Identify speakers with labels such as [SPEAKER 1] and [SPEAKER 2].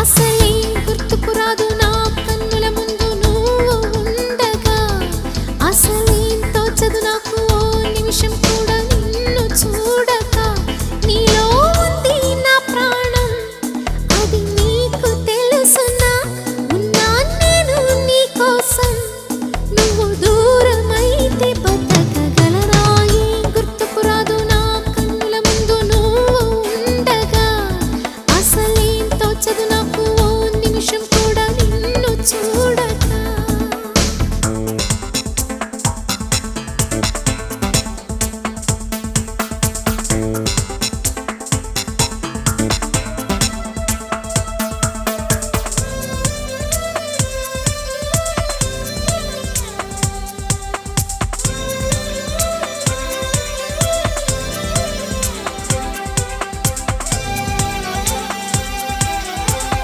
[SPEAKER 1] అసలే నిమిషం